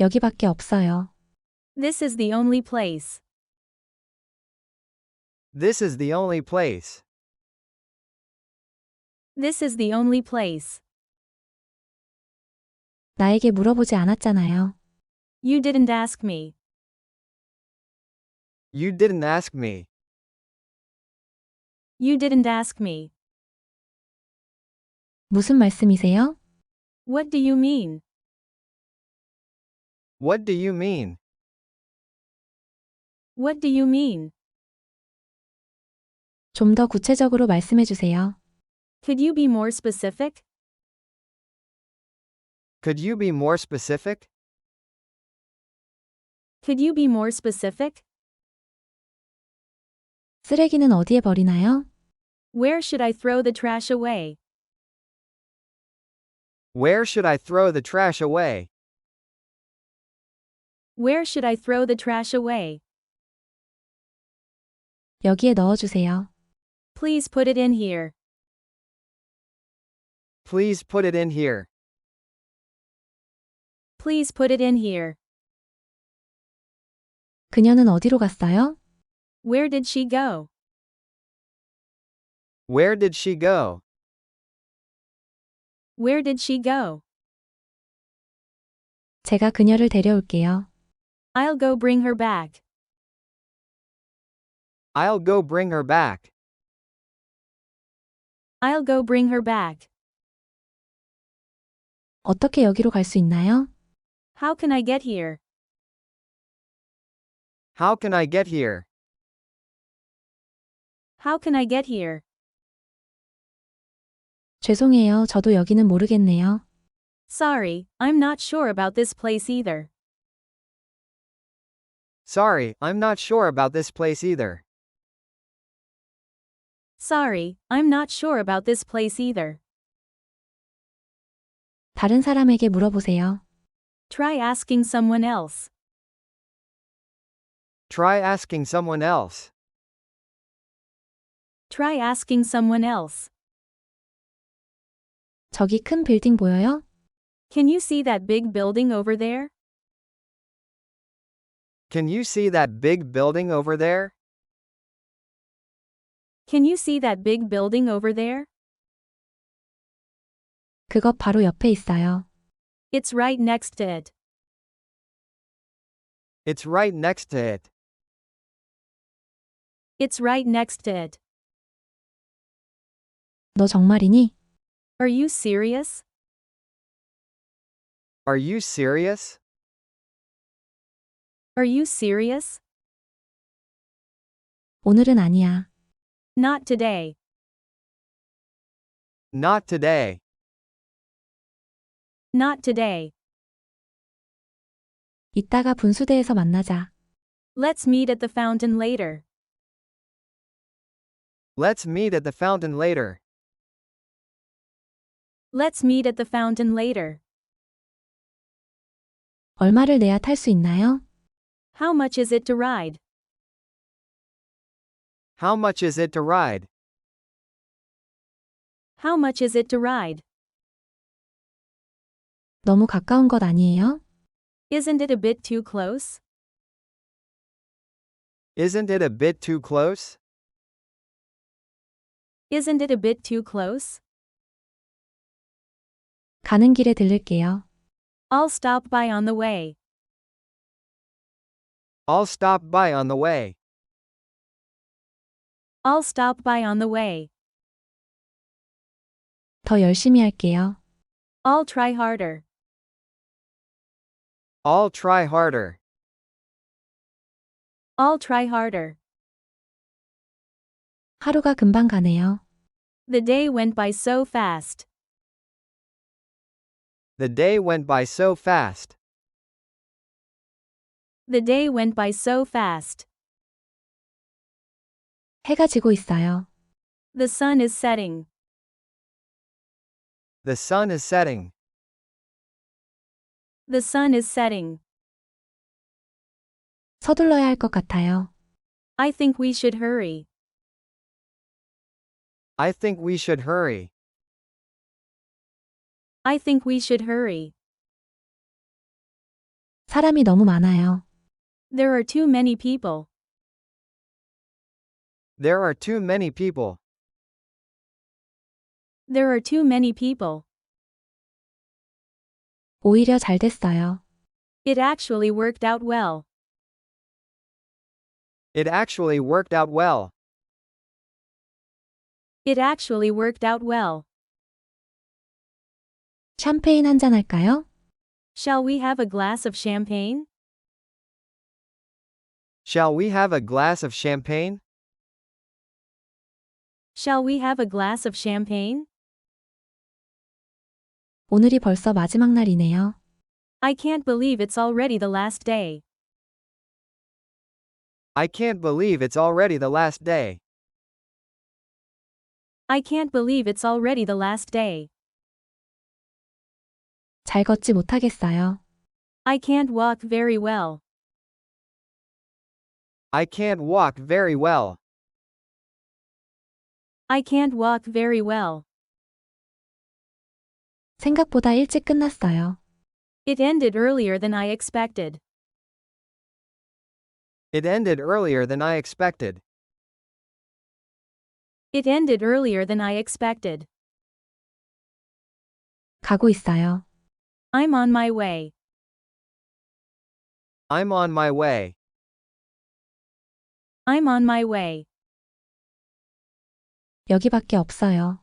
여기밖에 없어요. This is the only place. This is the only place. This is the only place. 나에게 물어보지 않았잖아요. You didn't ask me. You didn't ask me. You didn't ask me. 무슨 말씀이세요? What do you mean? What do you mean? What do you mean? 좀 더 구체적으로 말씀해 주세요. Could you be more specific? Could you be more specific? Could you be more specific? 쓰레기는 어디에 버리나요? Where should I throw the trash away? Where should I throw the trash away? Where should I throw the trash away? 여기에 넣어주세요. Please put it in here. Please put it in here. Please put it in here. 그녀는 어디로 갔어요? Where did she go? Where did she go? Where did she go? 제가 그녀를 데려올게요. I'll go bring her back. I'll go bring her back. I'll go bring her back. 어떻게 여기로 갈 수 있나요? How can I get here? How can I get here? How can I get here? 죄송해요. 저도 여기는 모르겠네요. Sorry, I'm not sure about this place either. Sorry, I'm not sure about this place either. Sorry, I'm not sure about this place either. 다른 사람에게 물어보세요. Try asking someone else. Try asking someone else. Try asking someone else. 저기 큰 빌딩 보여요? Can you see that big building over there? Can you see that big building over there? Can you see that big building over there? 그것 바로 옆에 있어요. It's right next to it. It's right next to it. It's right next to it. 너 정말이니? Are you serious? Are you serious? Are you serious? 오늘은 아니야. Not today. Not today. Not today. 이따가 분수대에서 만나자. Let's meet at the fountain later. Let's meet at the fountain later. Let's meet at the fountain later. 얼마를 내야 탈 수 있나요? How much is it to ride? How much is it to ride? How much is it to ride? 너무 가까운 것 아니에요? Isn't it a bit too close? Isn't it a bit too close? Isn't it a bit too close? 가는 길에 들를게요. I'll stop by on the way. I'll stop by on the way. I'll stop by on the way. 더 열심히 할게요. I'll try harder. I'll try harder. I'll try harder. 하루가 금방 가네요. The day went by so fast. The day went by so fast. The day went by so fast. 해가 지고 있어요. The sun is setting. The sun is setting. The sun is setting. 서둘러야 할 것 같아요. I think we should hurry. I think we should hurry. I think we should hurry. 사람이 너무 많아요. There are too many people. There are too many people. There are too many people. 오히려 잘 됐어요. It actually worked out well. It actually worked out well. It actually worked out well. 샴페인 한잔 할까요? Shall we have a glass of champagne? Shall we have a glass of champagne? Shall we have a glass of champagne? 오늘이 벌써 마지막 날이네요. I can't believe it's already the last day. I can't believe it's already the last day. I can't believe it's already the last day. 잘 걷지 못하겠어요. I can't walk very well. I can't walk very well. I can't walk very well. 생각보다 일찍 끝났어요. It ended earlier than I expected. It ended earlier than I expected. It ended earlier than I expected. 가고 있어요. I'm on my way. I'm on my way. I'm on my way. 여기밖에 없어요.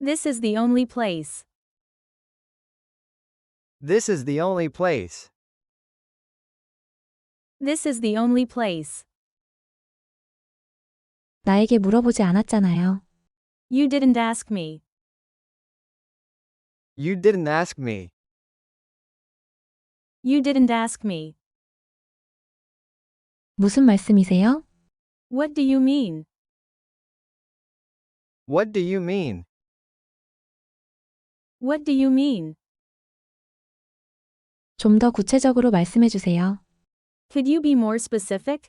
This is the only place. This is the only place. This is the only place. 나에게 물어보지 않았잖아요. You didn't ask me. You didn't ask me. You didn't ask me. 무슨 말씀이세요? What do you mean? What do you mean? What do you mean? 좀 더 구체적으로 말씀해 주세요. Could you be more specific?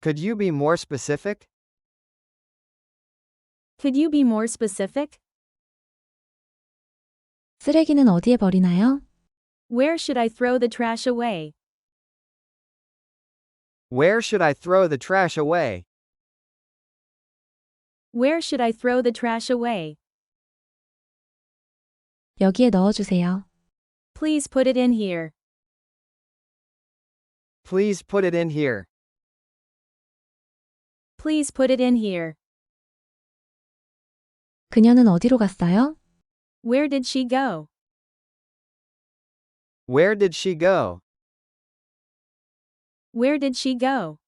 Could you be more specific? Could you be more specific? 쓰레기는 어디에 버리나요? Where should I throw the trash away? Where should I throw the trash away? Where should I throw the trash away? 여기에 넣어주세요. Please put it in here. Please put it in here. Please put it in here. 그녀는 어디로 갔어요? Where did she go? Where did she go? Where did she go?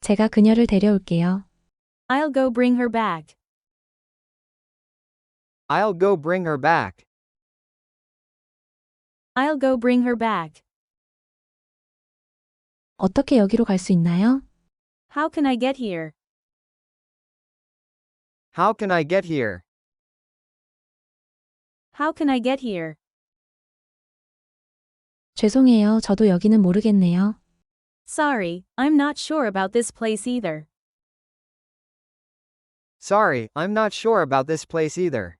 제가 그녀를 데려올게요. I'll go bring her back. I'll go bring her back. I'll go bring her back. 어떻게 여기로 갈 수 있나요? How can I get here? How can I get here? How can I get here? 죄송해요. 저도 여기는 모르겠네요. Sorry, I'm not sure about this place either. Sorry, I'm not sure about this place either.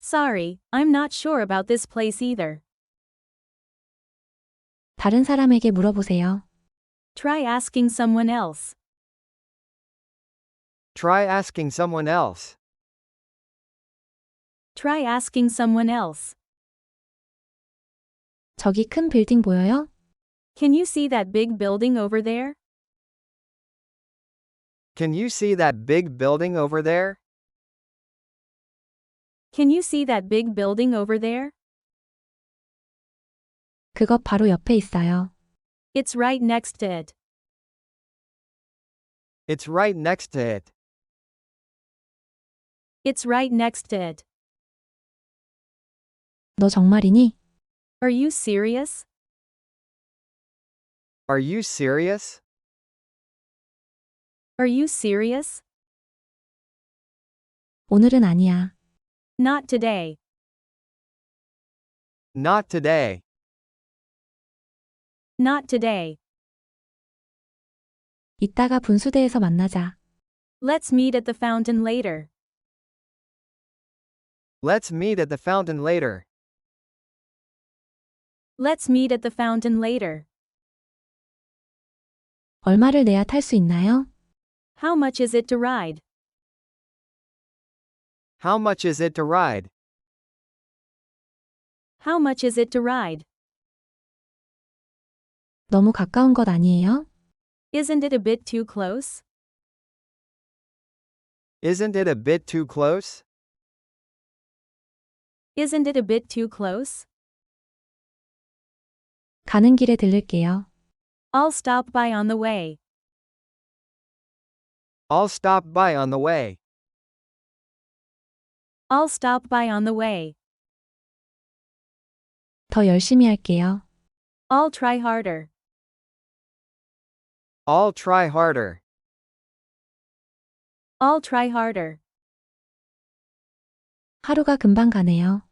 Sorry, I'm not sure about this place either. 다른 사람에게 물어보세요. Try asking someone else. Try asking someone else. Try asking someone else. 저기 큰 빌딩 보여요? Can you see that big building over there? Can you see that big building over there? Can you see that big building over there? 그것 바로 옆에 있어요. It's right next to it. It's right next to it. It's right next to it. 너 정말이니? Are you serious? Are you serious? Are you serious? 오늘은 아니야. Not today. Not today. Not today. 이따가 분수대에서 만나자. Let's meet at the fountain later. Let's meet at the fountain later. Let's meet at the fountain later. 얼마를 내야 탈 수 있나요? How much is it to ride? How much is it to ride? How much is it to ride? 너무 가까운 것 아니에요? Isn't it a bit too close? Isn't it a bit too close? Isn't it a bit too close? 가는 길에 들를게요. I'll stop by on the way. I'll stop by on the way. I'll stop by on the way. 더 열심히 할게요. I'll try harder. I'll try harder. I'll try harder. 하루가 금방 가네요.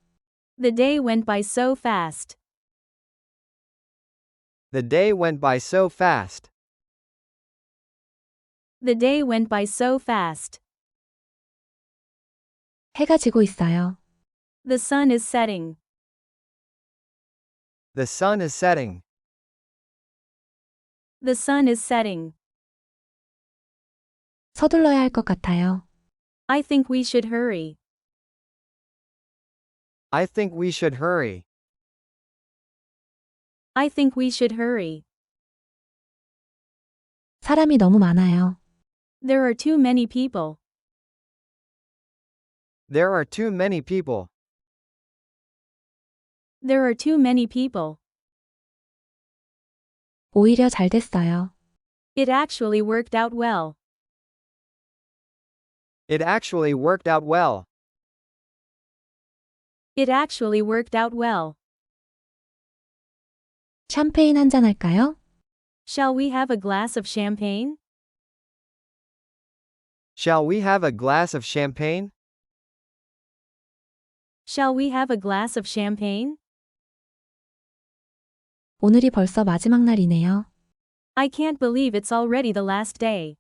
The day went by so fast. The day went by so fast. The day went by so fast. 해가 지고 있어요. The sun is setting. The sun is setting. The sun is setting. 서둘러야 할 것 같아요. I think we should hurry. I think we should hurry. I think we should hurry. 사람이 너무 많아요. There are too many people. There are too many people. There are too many people. 오히려 잘 됐어요. It actually worked out well. It actually worked out well. It actually worked out well. 샴페인 한잔 할까요? Shall we have a glass of champagne? Shall we have a glass of champagne? Shall we have a glass of champagne? 오늘이 벌써 마지막 날이네요. I can't believe it's already the last day.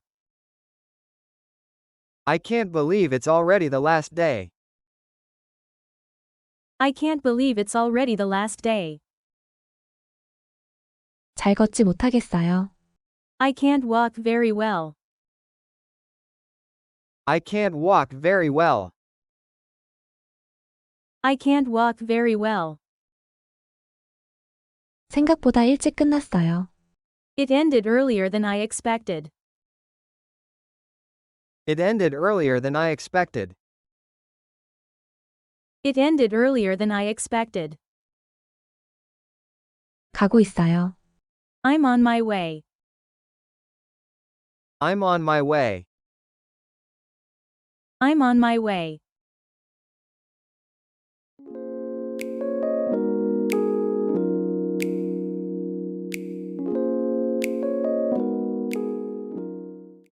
I can't believe it's already the last day. I can't believe it's already the last day. 잘 걷지 못하겠어요. I can't walk very well. I can't walk very well. I can't walk very well. 생각보다 일찍 끝났어요. It ended earlier than I expected. It ended earlier than I expected. It ended earlier than I expected. 가고 있어요. I'm on my way. I'm on my way. I'm on my way.